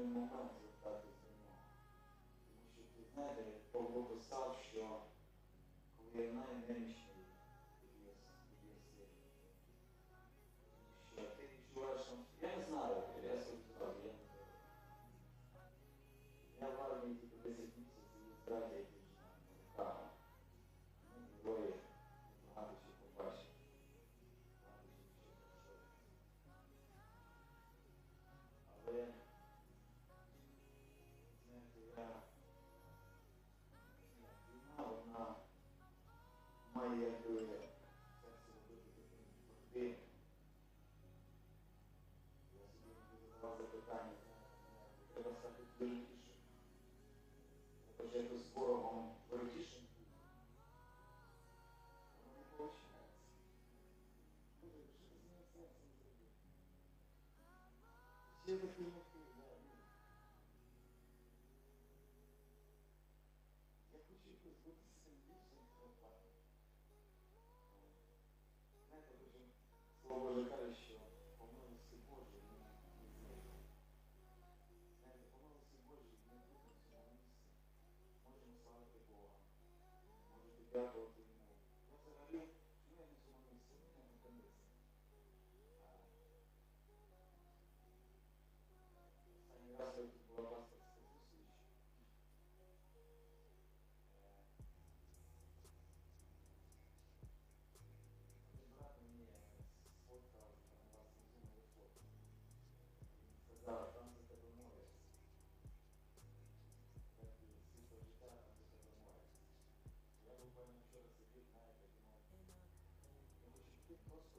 важкий момент звертатися до нього. Тому що, знаєте, Павло писав, що коли я найменше. Gracias.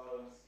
tolerance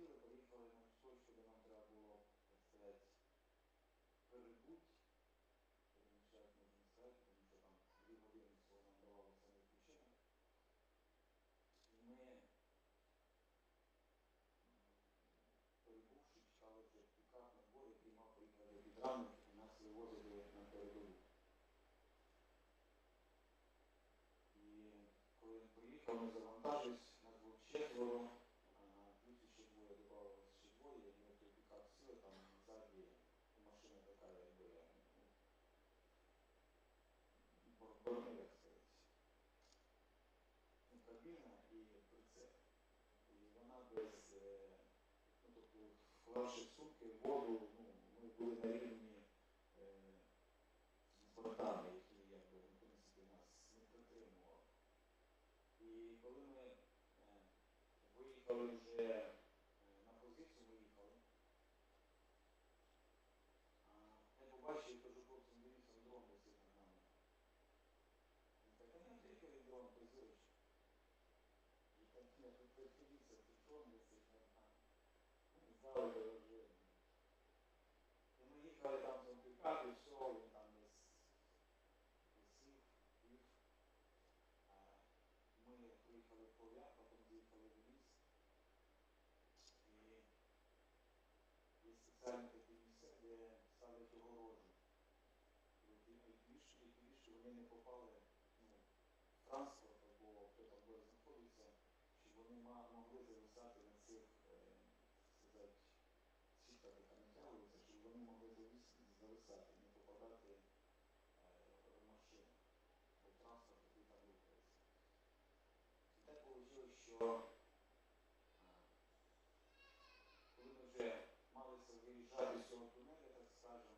полетіли, поїхали на точку, де нам треба було, сказати, перебути, переміщати можна сказати, тому що там дві години всього нам давалося на відпочинок. І ми, перебувши, чекали вже пікап на двор, який мав приїхати від ранок, і нас вивозили на передову. І коли він приїхав, ми завантажились, нас було четверо, а плюс ще двоє додавалось ще двоє, і ми в той пікап сіли, там ззаді машина така, якби, кабіна і вона без, ну, тобто, вклавши воду, ну, ми були на рівні е, з бортами, які, в принципі, нас не притримували. І коли ми е, виїхали вже е, на позицію, виїхали, а, я побачив, кажу, хлопцям, дивіться, дрон висить над нами. Він так, а не тільки дрон, позивач. І так, прихиліться, тут дрон висить над нами. І ми їхали там і все, він там десь висів, їх. Ми приїхали в поля, потім з'їхали в ліс. І є спеціальне таке місце, де ставлять огорожу. І більше, і більше вони не попали ну, транспорт або хто там буде знаходиться, щоб вони ма- зависати на цих, е, сказати, сітках, яка щоб вони могли зависати, не попадати е, в машину, в транспорт, який там рухається. І так вийшло, що коли ми вже малися виїжджати з цього тунеля, так скажемо,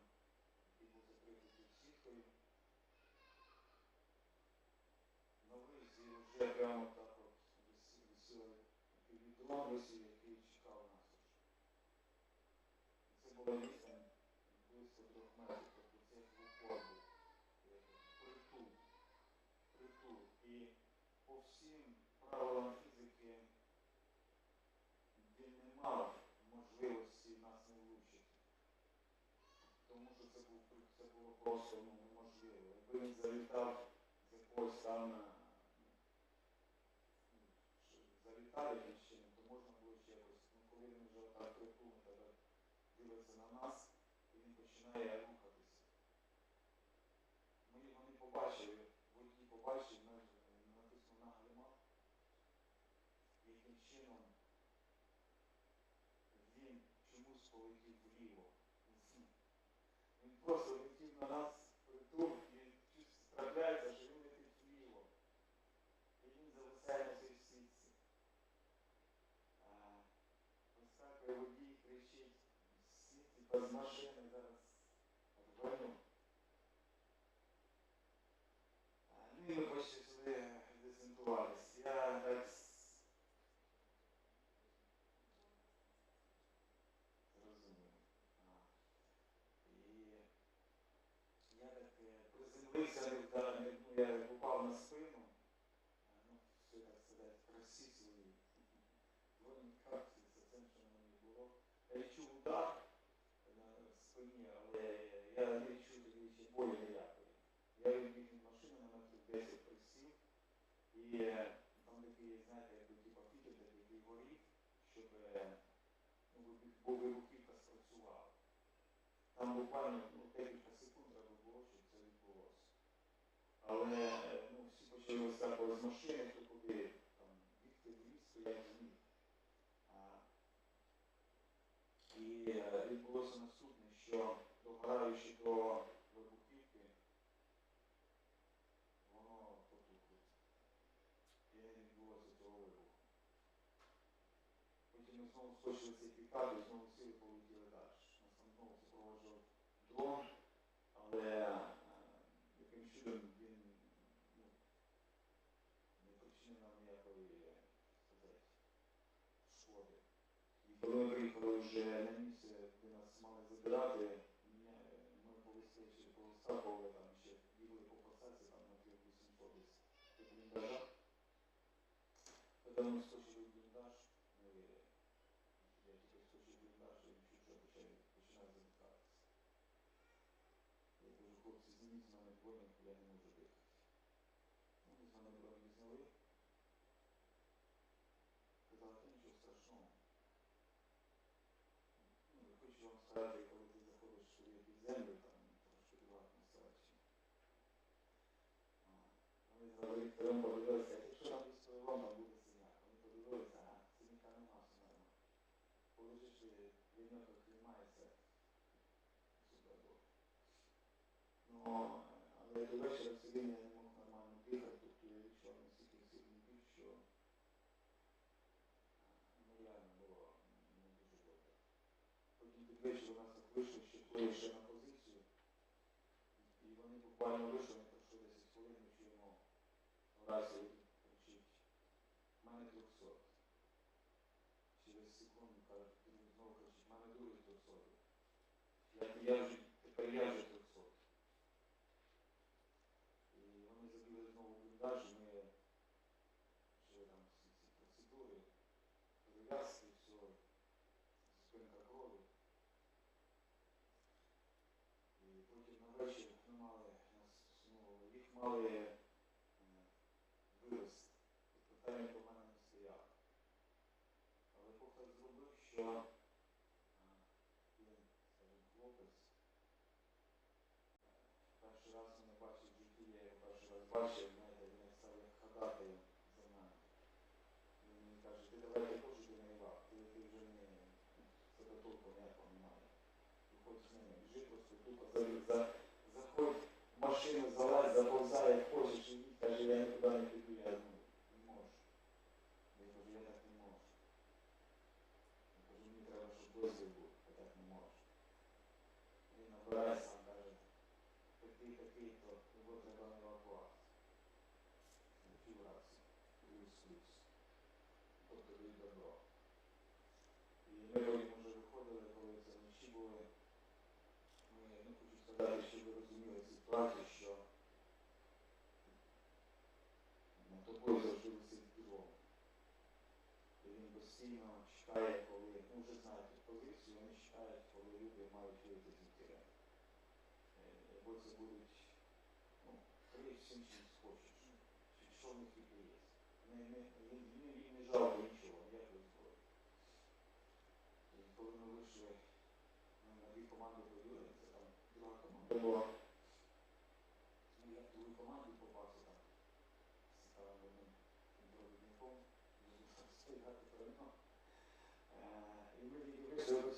який був закритий тут сіткою, на виїзді вже прямо так от висів, висів, висів, який чекав нас це було відстань близько трьох метрів, тобто це був, е, притул, притул. І по всім правилам фізики він не мав можливості нас не влучити. Тому що це, був, це було просто ну, неможливо. Якби він залітав з якогось там, е, ну, ш- залітав якимось чином, то можна було ще якось. Ну, коли він вже так притул тебе дивиться на нас, і він починає рухатися. Ми його не побачили, водій побачив, натиснув на гальма, яким чином він чомусь полетів вліво. Він просто летів на нас притул і чуть трапляється, що він летить вліво. І він зависає на цій сітці. Вискакує водій, кричить, типа з машини зараз відгоню. А, Ну і ми почти сюди десантувались. Я так с- зрозумів. А. І я так е, приземлився, не вдар- не- ну, я упав на спину, а, ну, все так сказати, красі свої. Двойні капці, це те, що в мене було. Я відчув удар на спині, але я не відчув тоді ще болі ніякої. Я відбіг від машини на метрів 10 присів, і е, там такий, знаєте, якби типа фітіль такий, який горів, щоб е, вибух- бо. Там буквально ну, декілька секунд треба було, щоб це відбулося. Але ну, всі почали вискакувати з машини, хто куди там бігти в ліс, то як зміг. І е, відбулося наступне, що догораючи до вибухівки, воно потухло. І не відбулося цього вибуху. Потім ми знову скочили цей пікап і знову сіли полетіли далі. Нас там знову супроводжував дрон, але е, яким чудом він ну, не причинив нам ніякої е, сказати, шкоди. І коли ми приїхали вже на місце, де нас мали забирати, мене- ми повисили, повискакували там ще бігли по посадці, там на 800 десь до бліндажа. Коли ми скочили в бліндаж, ми я хлопці, зніміть з мене я не можу. Ну, ми з мене бронік зняли. Казали, та нічого страшного. Ну, хочу вам сказати, коли ти заходиш під землю, там трошки друга атмосфера. чи- А, Вони зробили втроєм подивилися, якщо там десь своєго, там буде синяк. Вони подивилися, а синяка нема, все нормально. Полежиш, і від нього тримається супер добре. Ну, але до вечора все рівно я не мог нормально дихати, тобто я відчував настільки сильний біль, що ну, реально було не дуже добре. Потім під вечір у нас так вийшло, що ще на позицію, і вони буквально вийшли, ми пройшли 10 хвилин, ми чуємо в кричить, в мене 300. Через секунду кажуть, знову кричить, в мене другий 300. Я, я вже, тепер я вже 300. І вони забили знову в бліндаж, і ми вже там всі ці процедури, перев'язки, все, спинка крові. І потім на вечір ми мали, нас, ну, їх мали е, вивезти. Питання про мене не стояло. Але Бог так зробив, що е, він, хлопець, перший раз мене бачив в житті, я його перший раз бачив, він став ходатаєм за мене. Він мені каже, ти давай ти хочеш до неї вах, ти, ти вже не себе толку ніякого немає. Виходь з ними, біжи просто за, заходь в машину, залазь, заповзай, як хочеш, і каже, я нікуди не піду, я не можу. Я кажу, я так не можу. Я кажу, мені треба, щоб дозвіл був, я так не можу. Він набирає сам, каже, такий, такий, то його треба на евакуацію. Включив рацію, плюс, плюс. Тобто тобі добро. І ми вже виходили, коли це вночі були. Ми, ну, хочу сказати, щоб ви розуміли ситуацію, над тобою завжди. І він постійно чекає, коли, ну вже знаєте позицію, вони чекають, коли люди мають вийти з тіре. Бо це будуть, ну, три всім чим схочеш. Що в них є. Їм, не жалко нічого, ніякої зброї. І коли ми вийшли ну, на дві команди воювали, це там друга команда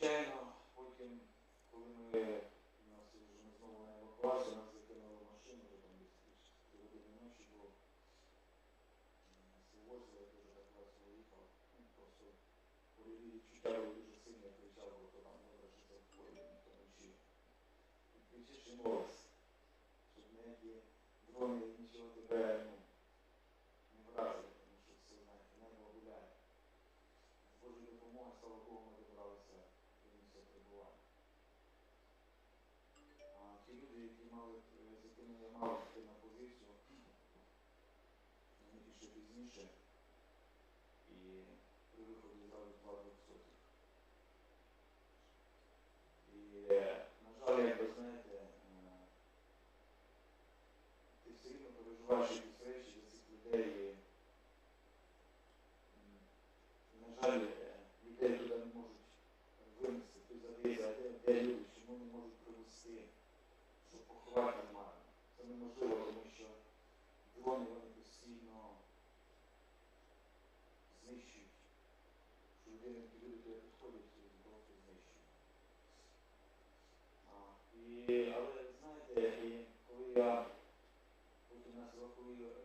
Звичайно, потім, коли ми нас вже знову на евакуацію, нас закинули в машину, вже там години ночі було. Нас я дуже так раз виїхав. Ну, просто бойові відчуття дуже сильні, я кричав, бо там добре, що це в полі, ніхто не вчив. І кричиш щоб ніякі дрони нічого тебе, ну, не вразили, тому що це, знаєте, небо гуляє. З Божою допомогою, слава Богу, ми добралися до місця перебування. А люди, які мали, з якими я мав на позицію, вони пішли пізніше. І при виході дали два двохсотих. І, е, на жаль, слідкувати немає. Це неможливо, тому що дрони вони постійно знищують. Що людини люди туди підходять і просто знищують. Але знаєте, і коли я потім нас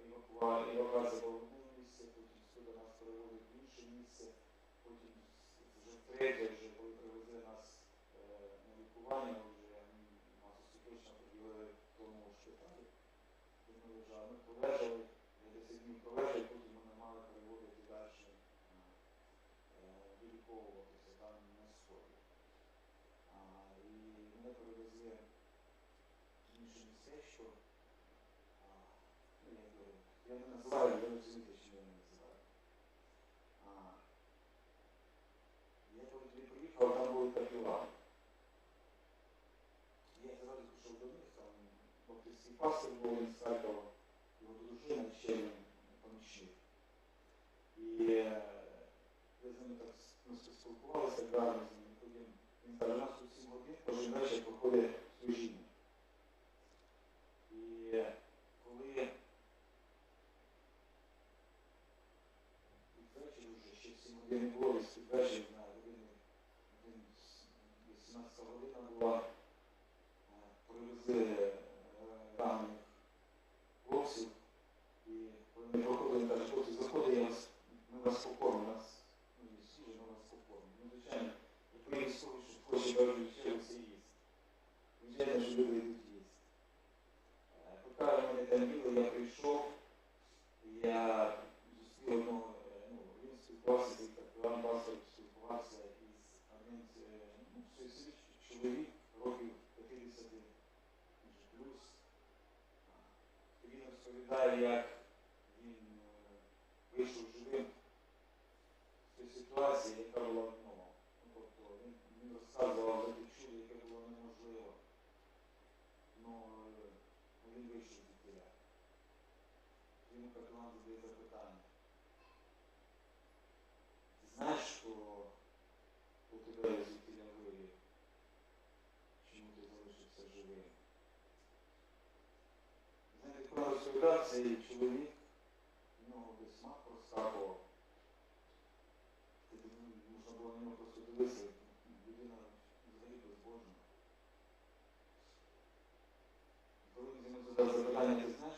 евакуація була в одне місце, потім сюди нас переводили в інше місце, потім вже втретє, вже коли привезли нас е, на лікування. Ми. Полежали, я 10 днів пролежав, потім мене мали переводити далі е, виліковуватися там на сході. І мене перевезли в інше містечко. А, ну, я не називаю, ви розумієте, що я не називаю. Я туди приїхав, там були капілани. Я зразу пішов до них, там баптистський пастор був він з Харкова, його дружина, ще він помічник. І е, я з ними так с- ми спілкувалися гарно з ними. Потім він каже, у нас тут 7 годин, кожен вечір проходить служіння. І е, коли під вечір вже ще 7 годин не було, десь під вечір, на години, один з- 18 година була, е, привезли е, ранених хлопців, і коли ми проходили, каже, хлопці, заходить, я вас, ми вас покормимо, у нас ну, є сіжа, ми вас покормимо. Ну, звичайно, як військовий, що хоче кажуть, ще це їсти. Звичайно, що люди йдуть їсти. Е, Поки мене там біло, я прийшов, я зустрів одного, е, ну, він спілкувався, цей капелан пастор спілкувався із одним з, е, ну, суїцидний чоловік, років 50 може, плюс. А, Він розповідає, як він е, вийшов живим з цієї ситуації, яка була в ньому. Ну, тобто він, він розказував за те чудо, яке було неможливо. Ну, е, він вийшов з тіля. Йому капелан задає запитання. Знаєш, що у тебе з тіля вирів? Чому ти залишився живим? Розповідав цей чоловік, в людина взагалі безбожна. Коли він задав запитання, ти знаєш,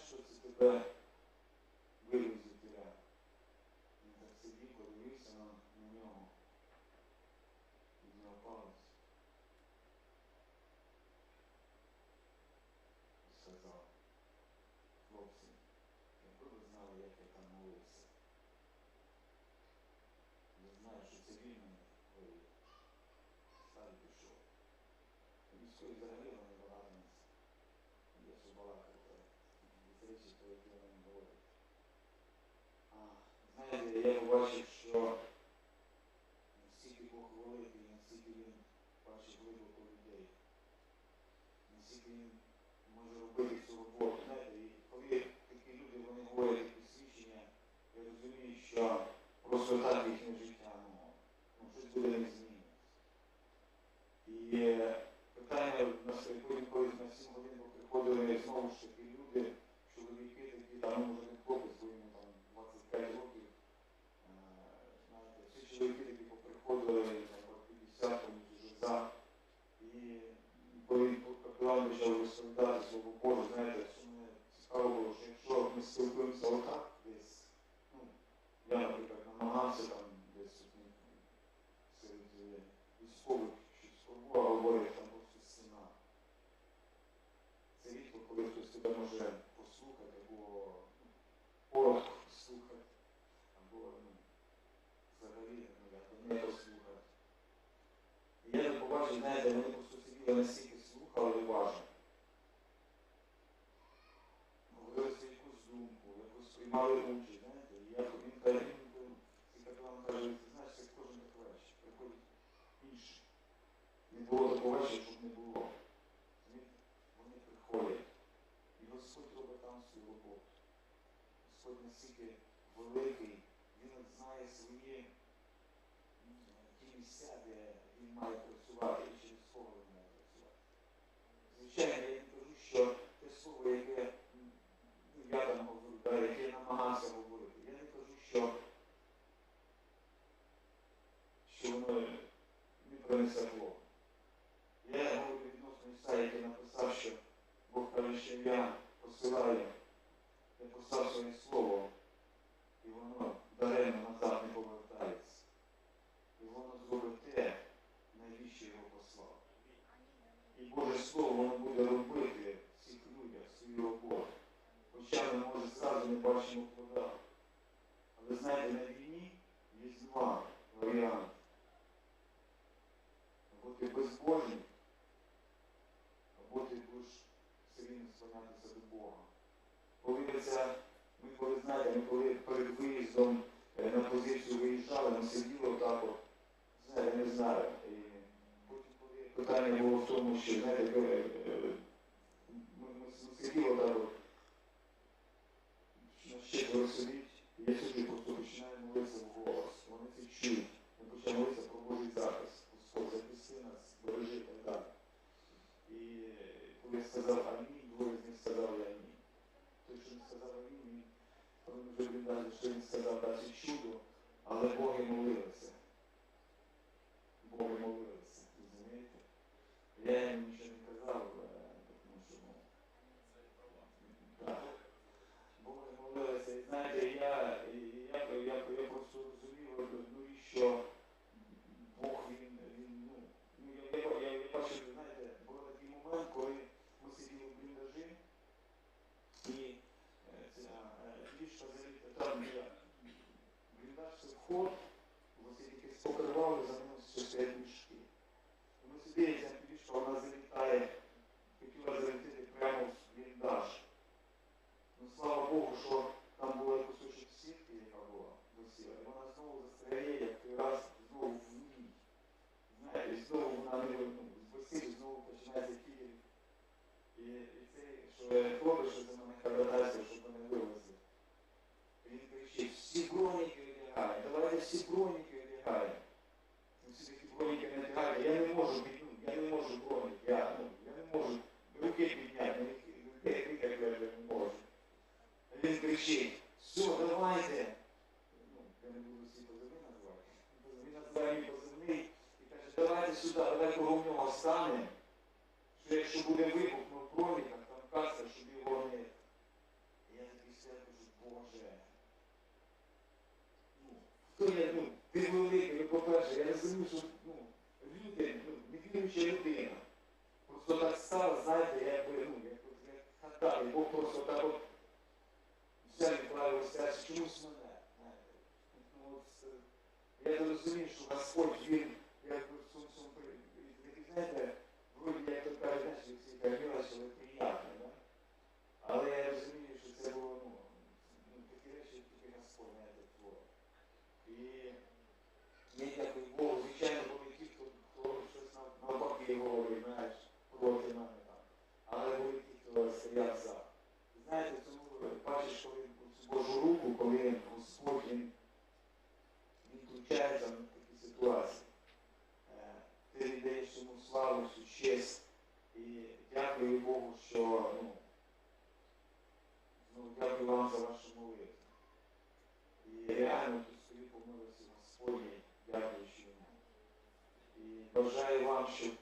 вивів з тіля? Він так сидів, подивився на, на нього. Підняв палець. І сказав, хлопці, якби ви знали, як я там молився. Ви знаєте, що це він Став і пішов. Військові взагалі вони нас. Є що балакати про ці речі, про які вони говорять. А, знаєте, я побачив, що настільки Бог великий, настільки він бачить глибоко людей, настільки він може робити цю роботу. Знаєте, і коли такі люди вони говорять свідчення, я розумію, що просто так їхнє життя, ну, ну не змінюється. І е, питання на потім, коли на 7 годин приходили знову ж таки люди, чоловіки такі, там, ну, може не хлопець, бо йому там 25 років. Е, Знаєте, всі чоловіки такі поприходили, там, по 50 там, вже за. І коли капелан почав розповідати слово Боже, знаєте, що мене цікаво було, що якщо ми спілкуємося отак десь, ну, я, наприклад, намагався там десь от, ну, серед е, військових щось про говорить, там просто стіна. Це рідко, коли хтось тебе може послухати, або ну, коротко послухати, або ну, взагалі ну, як, не послухати. І я так побачив, знаєте, вони просто сиділи настільки слухали уважно. Говорили свою якусь думку, якусь приймали участь, знаєте, і я він каже, він, цей капелан каже, ти знаєш, це кожен так вечір, приходить інший. Вечора, щоб не було. Вони приходять. І Господь робить там свою роботу. Господь настільки великий, Він знає свої ті місця, де він має працювати і через кого він має працювати. Звичайно, я не кажу, що те слово, яке ну, я там говорю, да, яке я намагався говорити, я не кажу, що, що воно не принесе плод. Я говорю відносно Ісаї, який написав, що Бог каже, що я посилаю, я послав своє слово, і воно даремно назад не повертається. І воно зробить те, навіщо його послав. І Боже Слово воно буде робити всіх людях свою роботу. Хоча ми, може, зразу не бачимо плода. Але знаєте, на війні є два варіанти. Бути безбожним коли це, ми коли знаєте, ми коли перед виїздом е, на позицію виїжджали, ми сиділи отак, от, знаєте, не знаю. І потім коли питання було в тому, що знаєте, е, ми, ми сиділо так, ще коли щедро я сюди просто починаю молитися в голос. Вони це чують. Ми почали молитися про Божий захист. Господь захисти нас, бережи так. І е, коли сказав амінь, двоє з них сказали амінь коли він що він сказав навіть чудо, але боги молилися. Боги молилися, розумієте? Я їм function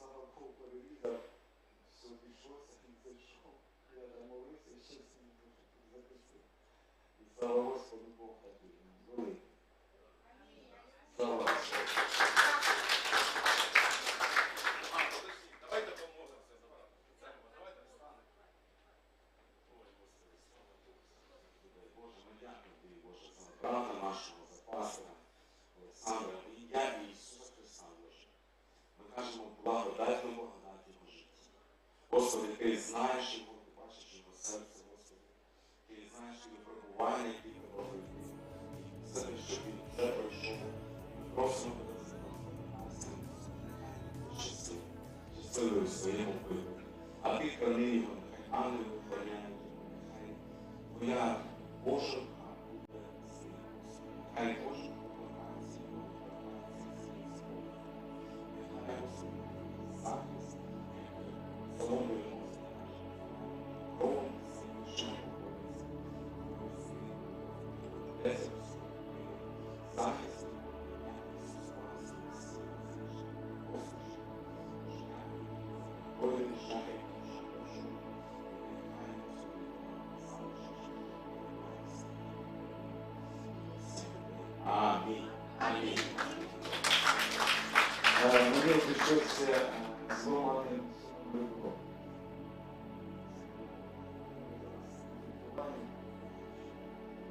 Саванков перевізав, все зійшлося і зайшов. Я замолився і щось мені дуже запустив. І слава Господу Богу, великий. Слава Господу. Сину і своєму а ты храни його, нехай ангел охороняє, нехай твоя пошука буде з ним.